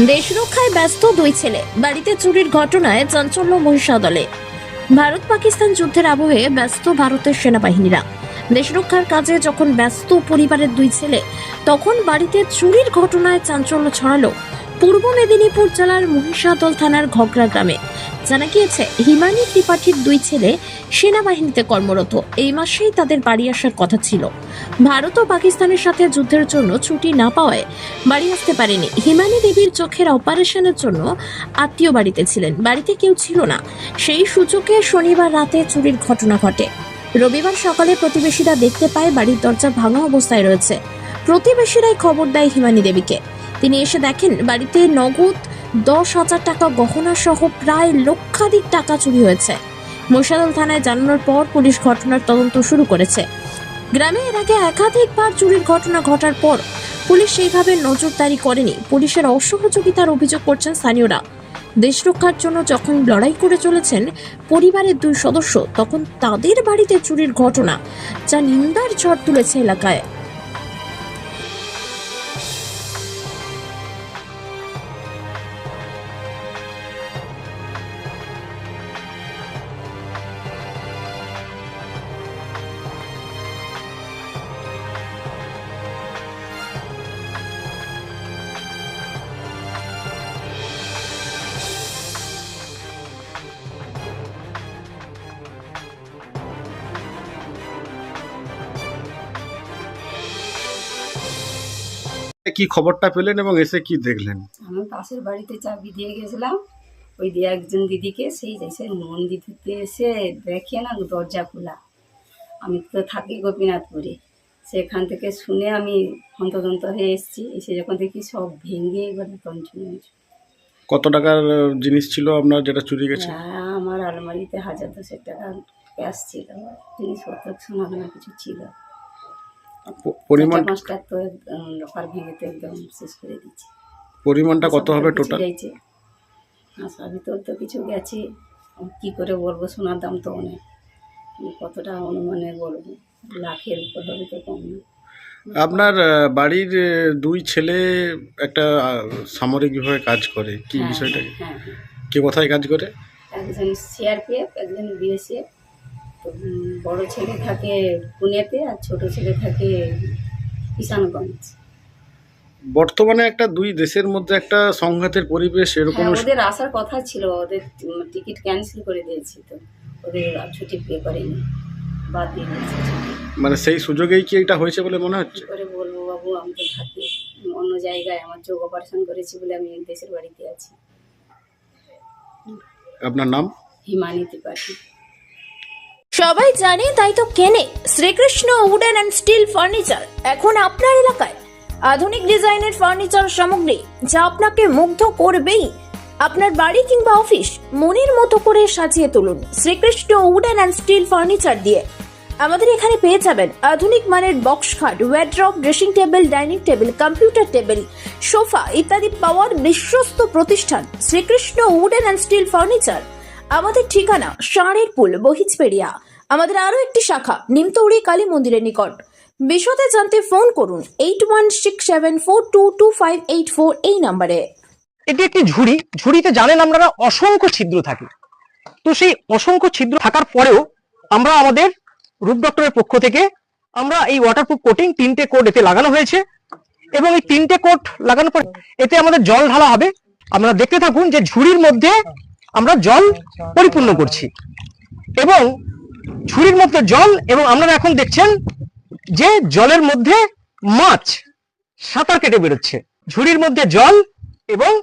দেশ রক্ষায় ব্যস্ত দুই ছেলে। বাড়িতে চুরির ঘটনায় চাঞ্চল্য মহিষাদলে। ভারত পাকিস্তান যুদ্ধের আবহে ব্যস্ত ভারতের সেনাবাহিনীরা। দেশ রক্ষার কাজে যখন ব্যস্ত পরিবারের দুই ছেলে, তখন বাড়িতে চুরির ঘটনায় চাঞ্চল্য ছড়ালো পূর্ব মেদিনীপুর জেলার মহিষাদল থানার ঘগড়া গ্রামে। জানা গিয়েছে হিমানী ত্রিপাঠীর দুই ছেলে সেনাবাহিনীতে কর্মরত। এই মাসেই তাদের বাড়ি আসার কথা ছিল। ভারত ও পাকিস্তানের সাথে যুদ্ধের জন্য ছুটি না পাওয়ায় বাড়ি আসতে পারেনি। হিমানি দেবীর চোখের অপারেশনের জন্য আত্মীয় বাড়িতে ছিলেন। বাড়িতে কেউ ছিল না। সেই সুযোগে শনিবার রাতে চুরির ঘটনা ঘটে। রবিবার সকালে প্রতিবেশীরা দেখতে পায় বাড়ির দরজা ভাঙা অবস্থায় রয়েছে। প্রতিবেশীরাই খবর দেয় হিমানী দেবীকে। তিনি এসে দেখেন, বাড়িতে নগদ দশ হাজার টাকা গহনা সহ প্রায় লক্ষাধিক টাকা চুরি হয়েছে। মহিষাদল থানায় জানানোর পর পুলিশ ঘটনার তদন্ত শুরু করেছে। গ্রামে এর আগে একাধিকবার চুরির ঘটনা ঘটার পর পুলিশ সেইভাবে নজরদারি করেনি। পুলিশের অসহযোগিতার অভিযোগ করছেন স্থানীয়রা। দেশ রক্ষার জন্য যখন লড়াই করে চলেছেন পরিবারের দুই সদস্য, তখন তাদের বাড়িতে চুরির ঘটনা যা নিন্দার ঝড় তুলেছে এলাকায়। কি খবরটা পেলেন এবং এসে কি দেখলেন? আমি পাশের বাড়িতে চাবি দিয়ে গেছিলাম। ওই দিয়ে একজন দিদিকে সেই মন্দির থেকে এসে দেখে না দরজা খোলা। আমি তো থাকি গোপীনাথপুরে। সেখান থেকে শুনে আমি হন্তদন্ত হয়ে এসেছি। এসে যখন দেখি সব ভেঙে এবারে কত টাকার জিনিস ছিল আপনার যেটা চুরি গেছে? হ্যাঁ, আমার আলমারিতে হাজার দশেক টাকা ক্যাশ ছিল। জিনিসপত্র সোনা কিছু ছিল। পরিমাণ পাঁচটা তো একদম ভেঙে তো একদম শেষ করে দিচ্ছি পরিমাণটা কত হবে টোটাল আশার ভিতর তো কিছু গেছে। কি করে বলব সোনার দাম তো অনেক। কতটা অনুমানে বলব? লাখের উপর হবে তো কম না। আপনার বাড়ির দুই ছেলে একটা সামরিক বিভাগে কাজ করে। কি হ্যাঁ, বিষয়টা হ্যাঁ, হ্যাঁ। কে কোথায় কাজ করে? একজন সিআরপিএফ একজন বিএসএফ বড় ছেলে থাকে পুনেতে আর ছোট ছেলে থাকে কিষানগঞ্জ। বর্তমানে একটা দুই দেশের মধ্যে একটা সংঘাতের পরিবেশ এরকম হ্যাঁ ওদের আসার কথা ছিল ওদের টিকিট ক্যান্সেল করে দিয়েছি তো। ওদের ছুটি পে করেনি বাদ দিয়ে দিয়েছি। মানে সেই সুযোগেই কি এটা হয়েছে বলে মনে হচ্ছে? করে বলব বাবু আমি তো থাকি অন্য জায়গায় আমার চোখ অপারেশন করেছি বলে আমি দেশের বাড়িতে আছি। আপনার নাম? হিমানি ত্রিপাঠী সবাই জানে, তাই তো কেনে। Srikrishna wooden and steel furniture. এখন আপনার এলাকায়। আধুনিক ডিজাইনের ফার্নিচার সামগ্রী, যা আপনাকে মুগ্ধ করবেই। আপনার বাড়ি কিংবা অফিস, মনের মতো করে সাজিয়ে তুলুন Srikrishna wooden and steel furniture দিয়ে। আমাদের এখানে পেয়ে যাবেন আধুনিক মানের বক্স খাট wardrobe dressing table dining table computer table sofa ইত্যাদি পাওয়ার বিশ্বস্ত প্রতিষ্ঠান Srikrishna wooden and steel furniture. আমাদের ঠিকানা ষাঁড়ের পুল বহিজপেড়িয়া আমাদের আরও একটি শাখা, নিমতৌড়ি কালী মন্দিরের নিকট। বিশদে জানতে ফোন করুন eight one six seven four two two five eight four এই নাম্বারে। এটি একটি ঝুড়ি। ঝুড়িতে জানেন আপনারা অসংখ্য ছিদ্র থাকে। তো সেই অসংখ্য ছিদ্র থাকার পরেও আমরা আমাদের রূপ ডক্টরের পক্ষ থেকে আমরা এই ওয়াটারপ্রুফ কোটিং তিনটে কোট এতে লাগানো হয়েছে এবং এই তিনটে কোট লাগানোর পর এতে আমাদের জল ঢালা হবে। আমরা দেখতে থাকুন যে ঝুড়ির মধ্যে আমরা জল পরিপূর্ণ করছি। এবং ঝুড়ির মধ্যে জল এবং আপনারা এখন দেখছেন যে জলের মধ্যে মাছ সাঁতার কেটে বেরোচ্ছে। ঝুড়ির মধ্যে জল এবং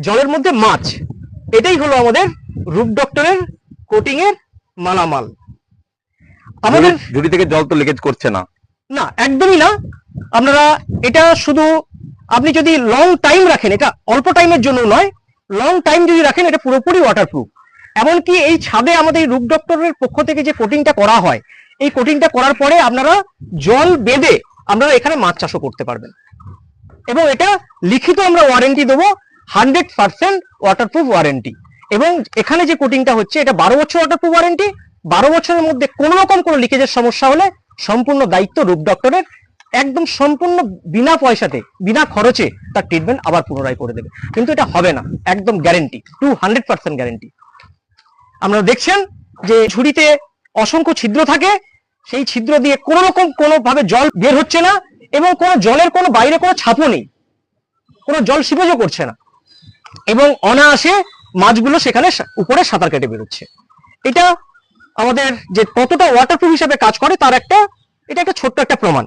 জলের মধ্যে মাছ। এটাই হলো আমাদের রূপ ডক্টরের কোটিং এর মালামাল। আমাদের ঝুড়ি- ঝুড়ি থেকে জল তো লিকেজ করছে না। না একদমই না। আপনারা এটা শুধু আপনি যদি লং টাইম রাখেন এটা অল্প টাইমের জন্য নয় লং টাইম যদি রাখেন, এটা পুরোপুরি ওয়াটারপ্রুফ এমনকি এই ছাদে আমাদের রূপ ডক্টরের পক্ষ থেকে যে কোটিংটা করা হয়, এই কোটিংটা করার পরে আপনারা জল বেঁধে আপনারা এখানে মাছ চাষও করতে পারবেন। এবং এটা লিখিত আমরা ওয়ারেন্টি দেবো হান্ড্রেড পার্সেন্ট ওয়াটারপ্রুফ ওয়ারেন্টি এবং এখানে যে কোটিংটা হচ্ছে, এটা বারো বছর ওয়াটারপ্রুফ ওয়ারেন্টি বারো বছরের মধ্যে কোনো রকম কোনো লিকেজের সমস্যা হলে সম্পূর্ণ দায়িত্ব রূপ ডক্টরের একদম সম্পূর্ণ বিনা পয়সাতে, বিনা খরচে তার ট্রিটমেন্ট আবার পুনরায় করে দেবে। কিন্তু এটা হবে না, একদম guarantee two hundred percent guarantee আপনারা দেখছেন যে ঝুড়িতে অসংখ্য ছিদ্র থাকে, সেই ছিদ্র দিয়ে কোনো রকম কোনো ভাবে জল বের হচ্ছে না এবং কোনো জলের কোনো বাইরে কোনো ছাপও নেই। কোনো জল সিপেজও করছে না। এবং অনায়াসে মাছগুলো সেখানে উপরে সাঁতার কেটে বেরোচ্ছে। এটা আমাদের যে কতটা ওয়াটারপ্রুফ হিসাবে কাজ করে তার একটা এটা একটা ছোট্ট একটা প্রমাণ।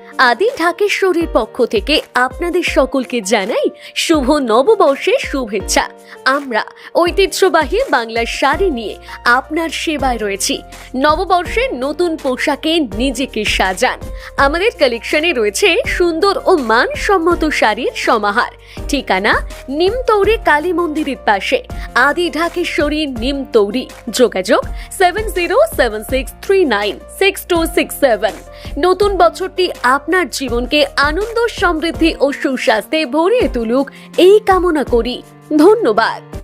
আদি ঢাকেশ্বরীর পক্ষ থেকে আপনাদের সকলকে জানাই শুভ নববর্ষের শুভেচ্ছা। আমরা ঐতিহ্যবাহী বাংলার শাড়ি নিয়ে আপনার সেবায় রয়েছি। নববর্ষের নতুন পোশাকে নিজেকে সাজান। আমাদের কালেকশনে রয়েছে সুন্দর ও মানসম্মত শাড়ির সমাহার। ঠিকানা নিমতৌরি কালী মন্দিরের পাশে। আদি ঢাকেশ্বরী নিমতৌরি। যোগাযোগ seven zero seven six three nine six two six seven নতুন বছরটি আপনার জীবনকে আনন্দ সমৃদ্ধি ও সুস্বাস্থ্যে ভরিয়ে তুলুক। এই কামনা করি। ধন্যবাদ।